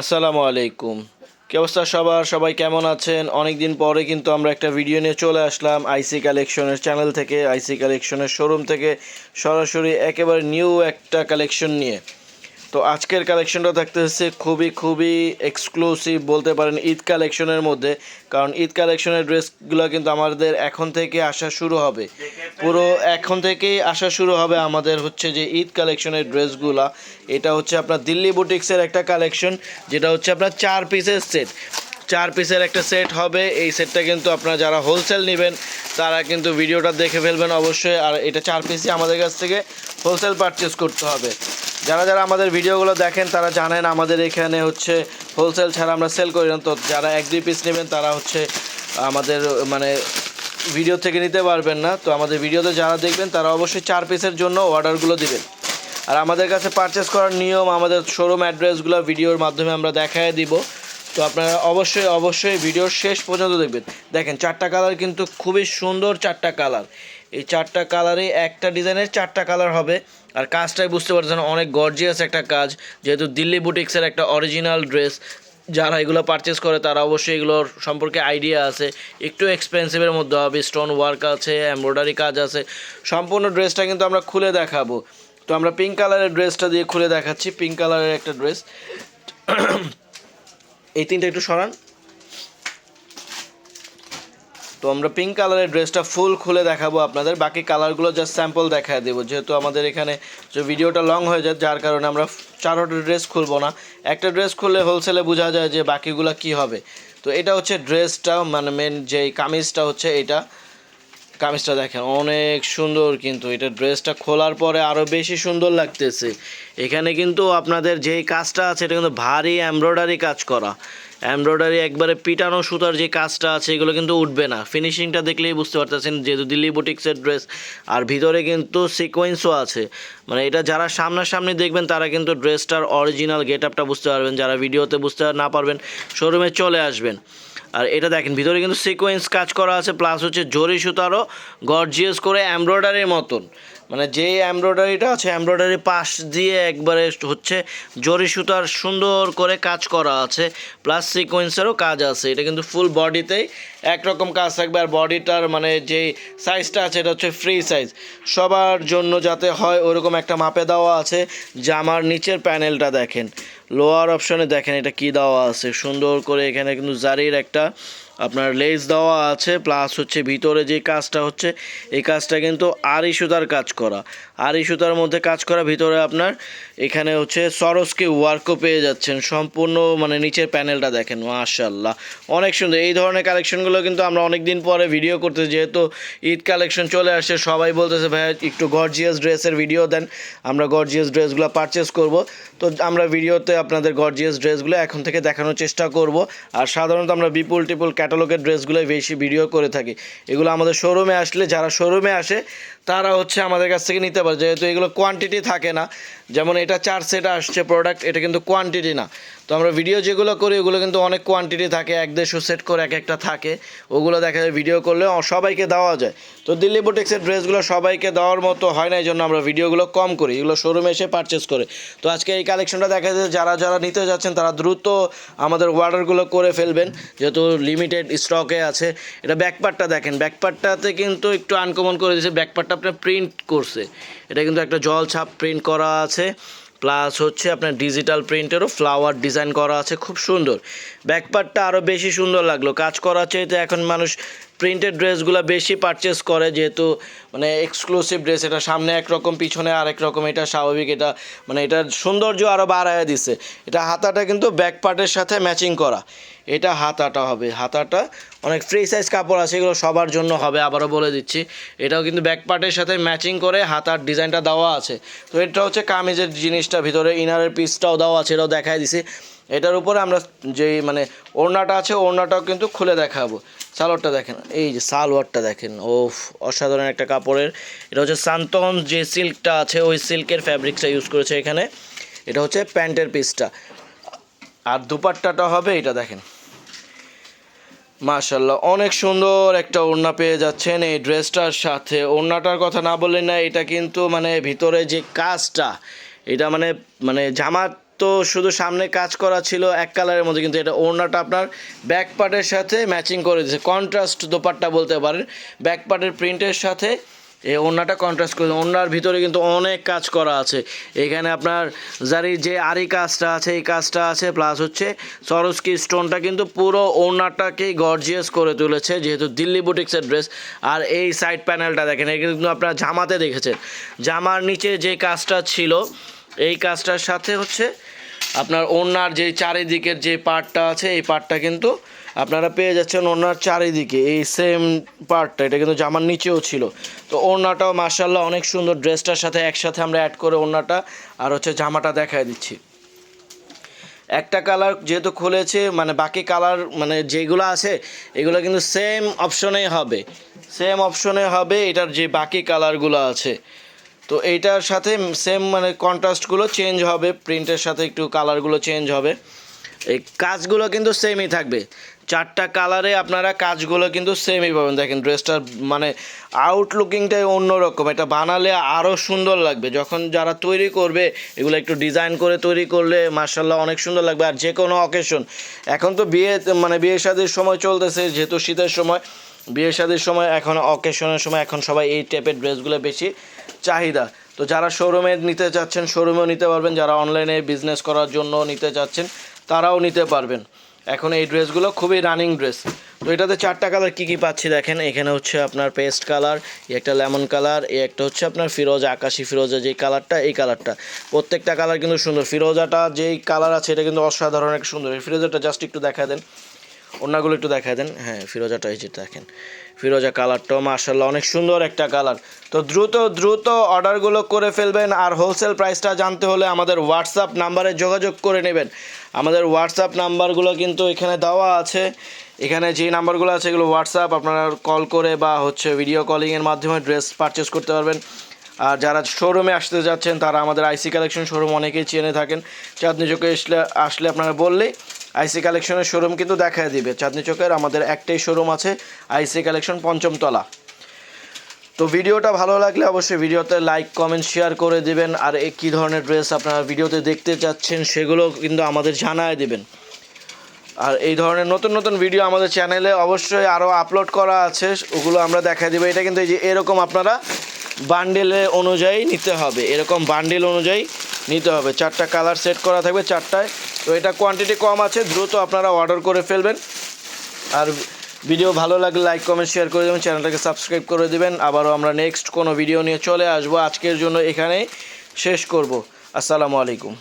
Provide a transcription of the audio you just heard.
আসসালামু আলাইকুম। কি অবস্থা সবার? সবাই কেমন আছেন? অনেক দিন পরে কিন্তু আমরা একটা ভিডিও নিয়ে চলে আসলাম আইসি কালেকশনের চ্যানেল থেকে, আইসি কালেকশনের শোরুম থেকে সরাসরি একেবারে নিউ একটা কালেকশন নিয়ে। তো আজকের কালেকশনটা থাকতে হচ্ছে খুবই খুবই এক্সক্লুসিভ বলতে পারেন ঈদ কালেকশনের মধ্যে। কারণ ঈদ কালেকশনের ড্রেসগুলো কিন্তু আমাদের এখন থেকে আসা শুরু হবে। পুরো এখন থেকেই আসা শুরু হবে আমাদের হচ্ছে যে ঈদ কালেকশনের ড্রেসগুলা এটা হচ্ছে আপনার দিল্লি বুটিক্সের একটা কালেকশন যেটা হচ্ছে আপনার চার পিসের সেট চার পিসের একটা সেট হবে। এই সেটটা কিন্তু আপনারা যারা হোলসেল নেবেন, তারা কিন্তু ভিডিওটা দেখে ফেলবেন অবশ্যই। আর এটা চার পিসই আমাদের কাছ থেকে হোলসেল পারচেস করতে হবে। যারা যারা আমাদের ভিডিওগুলো দেখেন, তারা জানেন আমাদের এখানে হচ্ছে হোলসেল ছাড়া আমরা সেল করি না। তো যারা এক দুই পিস নেবেন, তারা হচ্ছে আমাদের মানে ভিডিও থেকে নিতে পারবেন না। তো আমাদের ভিডিওতে যারা দেখবেন, তারা অবশ্যই চার পিসের জন্য অর্ডারগুলো দিবেন। আর আমাদের কাছে পারচেস করার নিয়ম, আমাদের শোরুম অ্যাড্রেসগুলো ভিডিওর মাধ্যমে আমরা দেখায় দিব। তো আপনারা অবশ্যই অবশ্যই ভিডিওর শেষ পর্যন্ত দেখবেন। দেখেন, চারটা কালার কিন্তু খুবই সুন্দর চারটা কালার এই চারটা কালারে একটা ডিজাইনের চারটা কালার হবে। আর কাজটাই বুঝতে পারছেন, অনেক গর্জিয়াস একটা কাজ। যেহেতু দিল্লি বুটিক্সের একটা অরিজিনাল ড্রেস যারা এগুলো পারচেস করে, তারা অবশ্যই এগুলোর সম্পর্কে আইডিয়া আছে। একটু এক্সপেন্সিভের মধ্যে হবে স্টোন ওয়ার্ক আছে এমব্রয়ডারি কাজ আছে। সম্পূর্ণ ড্রেসটা কিন্তু আমরা খুলে দেখাবো। তো আমরা পিঙ্ক কালারের ড্রেসটা দিয়ে খুলে দেখাচ্ছি। পিঙ্ক কালারের একটা ড্রেস এই তিনটা একটু সরান। তো আমরা পিঙ্ক কালারের ড্রেসটা ফুল খুলে দেখাবো আপনাদের। বাকি কালারগুলো জাস্ট স্যাম্পল দেখায় দেবো। যেহেতু আমাদের এখানে যে ভিডিওটা লং হয়ে যায়, যার কারণে আমরা চারোটা ড্রেস খুলবো না। একটা ড্রেস খুললে হোলসেলে বোঝা যায় যে বাকিগুলো কি হবে। তো এটা হচ্ছে ড্রেসটা মানে মেন যেই কামিজটা হচ্ছে এটা। কামিজটা দেখেন, অনেক সুন্দর কিন্তু। এটা ড্রেসটা খোলার পরে আরও বেশি সুন্দর লাগতেছে। এখানে কিন্তু আপনাদের যেই কাজটা আছে, এটা কিন্তু ভারী এমব্রয়ডারি কাজ করা। এমব্রয়ডারি একবারে পিটানো সুতার যে কাজটা আছে, এগুলো কিন্তু উঠবে না। ফিনিশিংটা দেখলেই বুঝতে পারতেছেন যেহেতু দিল্লি বুটিক্সের ড্রেস, আর ভিতরে কিন্তু সিকোয়েন্সও আছে। মানে এটা যারা সামনাসামনি দেখবেন, তারা কিন্তু ড্রেসটার অরিজিনাল গেট আপটা বুঝতে পারবেন, যারা ভিডিওতে বুঝতে না পারবেন শোরুমে চলে আসবেন। আর এটা দেখেন, ভিতরে কিন্তু সিকোয়েন্স কাজ করা আছে প্লাস হচ্ছে জরি সুতারও গর্জিয়াস করে এমব্রয়ডারির মতন। মানে যে এমব্রয়ডারিটা আছে এমব্রয়ডারি পাশ দিয়ে একবারে হচ্ছে জরি সুতার সুন্দর করে কাজ করা আছে প্লাস সিকোয়েন্সেরও কাজ আছে। এটা কিন্তু ফুল বডিতেই একরকম কাজ থাকবে, আর বডিটার মানে যে সাইজটা আছে, এটা হচ্ছে ফ্রি সাইজ সবার জন্য যাতে হয়, ওরকম একটা মাপে দেওয়া আছে জামার নিচের প্যানেলটা দেখেন। লোয়ার অপশনে দেখেন, এটা কি দেওয়া আছে। সুন্দর করে এখানে কিন্তু জারির একটা আপনার লেস দেওয়া আছে প্লাস হচ্ছে ভিতরে যে কাজটা হচ্ছে, এই কাজটা কিন্তু আড়ি সুতার কাজ করা। আড়ি সুতার মধ্যে কাজ করা, ভিতরে আপনার এখানে হচ্ছে সরসকে ওয়ার্কও পেয়ে যাচ্ছেন। সম্পূর্ণ মানে নিচের প্যানেলটা দেখেন মাশাল্লাহ অনেক সুন্দর। এই ধরনের কালেকশনগুলো কিন্তু আমরা অনেক দিন পরে ভিডিও করতে, যেহেতু ঈদ কালেকশন চলে আসছে, সবাই বলতেছে, ভাই, একটু গর্জিয়াস ড্রেসের ভিডিও দেন। আমরা গর্জিয়াস ড্রেসগুলো পারচেস করব। তো আমরা ভিডিওতে আপনাদের গর্জিয়াস ড্রেসগুলো এখন থেকে দেখানোর চেষ্টা করব। আর সাধারণত আমরা বিপুল টিপুল ক্যাটালগের ড্রেসগুলোই বেশি ভিডিও করে থাকি। এগুলো আমাদের শোরুমে আসলে যারা শোরুমে আসে, তারা হচ্ছে আমাদের কাছ থেকে নিতে পারে। যেহেতু এগুলো কোয়ান্টিটি থাকে না, যেমন এটা চার সেট আসছে প্রোডাক্ট এটা কিন্তু কোয়ান্টিটি না। তো আমরা ভিডিও যেগুলো করি, ওগুলো কিন্তু অনেক কোয়ান্টিটি থাকে, এক দেড়শো সেট করে এক একটা থাকে। ওগুলো দেখা যায় ভিডিও করলে সবাইকে দেওয়া যায়। তো দিল্লি বুটিক্সের ড্রেসগুলো সবাইকে দেওয়ার মতো হয় না এই জন্য আমরা ভিডিওগুলো কম করি, এগুলো শোরুমে এসে পারচেস করে। তো আজকে এই কালেকশনটা দেখা যায় যারা যারা নিতে যাচ্ছেন, তারা দ্রুত আমাদের অর্ডারগুলো করে ফেলবেন, যেহেতু লিমিটেড স্টকে আছে। এটা ব্যাকপার্টটা দেখেন ব্যাকপার্টটাতে কিন্তু একটু আনকমন করে দিয়েছে। ব্যাকপার্টটা আপনার প্রিন্ট করছে। এটা কিন্তু একটা জল ছাপ প্রিন্ট করা আছে। প্লাস হচ্ছে আপনার ডিজিটাল প্রিন্টেরও ফ্লাওয়ার ডিজাইন করা আছে, খুব সুন্দর। ব্যাকপার্টটা আরও বেশি সুন্দর লাগল। কাজ করার চাইতে এখন মানুষ প্রিন্টেড ড্রেসগুলো বেশি পারচেস করে, যেহেতু মানে এক্সক্লুসিভ ড্রেস এটা সামনে একরকম, পিছনে আরেক রকম, এটা স্বাভাবিক, এটা মানে এটার সৌন্দর্য আরও বাড়ায় দিছে। এটা হাতাটা কিন্তু ব্যাক পার্টের সাথে ম্যাচিং করা। এটা হাতাটা হবে, হাতাটা অনেক ফ্রি সাইজ কাপড় আছে, এগুলো সবার জন্য হবে, আবারও বলে দিচ্ছি। এটাও কিন্তু ব্যাক পার্টের সাথে ম্যাচিং করে হাতার ডিজাইনটা দেওয়া আছে। তো এটা হচ্ছে কামিজের জিনিসটা, ভিতরে ইনারের পিসটাও দেওয়া আছে, এটাও দেখায় দিছি। এটার উপরে আমরা যেই মানে ওড়নাটা আছে, ওড়নাটাও কিন্তু খুলে দেখাবো। সালোয়ারটা দেখেন, এই যে সালোয়ারটা দেখেন ও অসাধারণ একটা কাপড়ের। এটা হচ্ছে সান্তন যে সিল্কটা আছে, ওই সিল্কের ফ্যাব্রিক্সটা ইউজ করেছে এখানে। এটা হচ্ছে প্যান্টের পিসটা আর দুপাট্টাটা হবে এটা দেখেন। মাশাল্লাহ অনেক সুন্দর একটা ওড়না পেয়ে যাচ্ছেন এই ড্রেসটার সাথে। ওড়নাটার কথা না বললেন না, এটা কিন্তু মানে ভিতরে যে কাজটা, এটা মানে মানে জামা তো শুধু সামনে কাজ করা ছিল এক কালারের মধ্যে, কিন্তু এটা ওড়নাটা আপনার ব্যাক পার্টের সাথে ম্যাচিং করে দিয়েছে। কন্ট্রাস্ট দোপাট্টা বলতে পারেন। ব্যাক পার্টের প্রিন্টের সাথে এই ওড়নাটা কন্ট্রাস্ট করে ওড়নার ভিতরে কিন্তু অনেক কাজ করা আছে। এখানে আপনার জারির যে আরি কাজটা আছে, এই কাজটা আছে প্লাস হচ্ছে সরস্কি স্টোনটা কিন্তু পুরো ওড়নাটাকেই গর্জিয়াস করে তুলেছে, যেহেতু দিল্লি বুটিক্সের ড্রেস আর এই সাইড প্যানেলটা দেখেন এখানে কিন্তু আপনার জামাতে দেখেছেন। জামার নিচে যে কাজটা ছিল এই কাজটার সাথে হচ্ছে আপনার ওড়নার যে চারিদিকের যে পার্টটা আছে, এই পার্টটা কিন্তু আপনারা পেয়ে যাচ্ছেন ওড়নার চারিদিকে। এই সেম পার্টটা, এটা কিন্তু জামার নিচেও ছিল। তো ওড়নাটাও মার্শাল্লাহ অনেক সুন্দর ড্রেসটার সাথে একসাথে আমরা অ্যাড করে ওড়নাটা আর হচ্ছে জামাটা দেখায় দিচ্ছি। একটা কালার যেহেতু খুলেছে মানে বাকি কালার মানে যেগুলো আছে, এগুলো কিন্তু সেম অপশনেই হবে। সেম অপশনে হবে, এটার যে বাকি কালারগুলো আছে। তো এইটার সাথে সেম মানে কন্ট্রাস্টগুলো চেঞ্জ হবে প্রিন্টের সাথে একটু কালারগুলো চেঞ্জ হবে। এই কাজগুলো কিন্তু সেমই থাকবে। চারটা কালারে আপনারা কাজগুলো কিন্তু সেমই পাবেন। দেখেন ড্রেসটার মানে আউটলুকিংটাই অন্যরকম। এটা বানালে আরও সুন্দর লাগবে। যখন যারা তৈরি করবে, এগুলো একটু ডিজাইন করে তৈরি করলে মার্শাল্লাহ অনেক সুন্দর লাগবে। আর যে কোনো অকেশন এখন তো বিয়ে মানে বিয়ে শাদির সময় চলতেছে, যেহেতু শীতের সময়। বিয়ে শাদির সময় এখন অকেশনের সময় এখন সবাই এই টাইপের ড্রেসগুলো বেশি চাহিদা। তো যারা শোরুমে নিতে চাচ্ছেন শোরুমেও নিতে পারবেন। যারা অনলাইনে বিজনেস করার জন্য নিতে চাচ্ছেন, তারাও নিতে পারবেন। এখন এই ড্রেসগুলো খুবই রানিং ড্রেস তো এটাতে চারটা কালার কী কী পাচ্ছি দেখেন। এখানে হচ্ছে আপনার পেস্ট কালার এই একটা লেমন কালার এই একটা হচ্ছে আপনার ফিরোজা, আকাশি ফিরোজা যেই কালারটা এই কালারটা প্রত্যেকটা কালার কিন্তু সুন্দর। ফিরোজাটা যেই কালার আছে, এটা কিন্তু অসাধারণ এক সুন্দর। এই ফিরোজাটা জাস্ট একটু দেখা দেন। অন্যগুলো একটু দেখা দেন। হ্যাঁ ফিরোজাটা এই যে দেখেন। ফিরোজা কালারটাও মার্শাল্লাহ অনেক সুন্দর একটা কালার। তো দ্রুত দ্রুত অর্ডারগুলো করে ফেলবেন আর হোলসেল প্রাইসটা জানতে হলে আমাদের হোয়াটসঅ্যাপ নাম্বারে যোগাযোগ করে নেবেন। আমাদের হোয়াটসঅ্যাপ নাম্বারগুলো কিন্তু এখানে দেওয়া আছে। এখানে যে নাম্বারগুলো আছে এগুলো হোয়াটসঅ্যাপ আপনারা কল করে বা হচ্ছে ভিডিও কলিংয়ের মাধ্যমে ড্রেস পারচেস করতে পারবেন। আর যারা শোরুমে আসতে যাচ্ছেন, তারা আমাদের আইসি কালেকশন শোরুম অনেকেই চেনে থাকেন। চাঁদনি চোখে আসলে আপনারা বললেই আইসি কালেকশনের শোরুম কিন্তু দেখায় দিবে। চাঁদনি চকের আমাদের একটাই শোরুম আছে, আইসি কালেকশন পঞ্চমতলা। তো ভিডিওটা ভালো লাগলে অবশ্যই ভিডিওতে লাইক, কমেন্ট, শেয়ার করে দিবেন। আর এ কী ধরনের ড্রেস আপনারা ভিডিওতে দেখতে চাচ্ছেন সেগুলো কিন্তু আমাদের জানায় দিবেন। আর এই ধরনের নতুন নতুন ভিডিও আমাদের চ্যানেলে অবশ্যই আরও আপলোড করা আছে, ওগুলো আমরা দেখাই দেবো। এটা কিন্তু এই যে এরকম আপনারা বান্ডেলে অনুযায়ী নিতে হবে। এরকম বান্ডেল অনুযায়ী নিতে হবে। চারটা কালার সেট করা থাকবে, চারটায় তো এটা কোয়ান্টিটি কম আছে, দ্রুত আপনারা অর্ডার করে ফেলবেন। আর ভিডিও ভালো লাগলে লাইক কমেন্ট শেয়ার করে দেবেন চ্যানেলটাকে সাবস্ক্রাইব করে দেবেন। আবারও আমরা নেক্সট কোনো ভিডিও নিয়ে চলে আসব। আজকের জন্য এখানেই শেষ করব। আসসালামু আলাইকুম।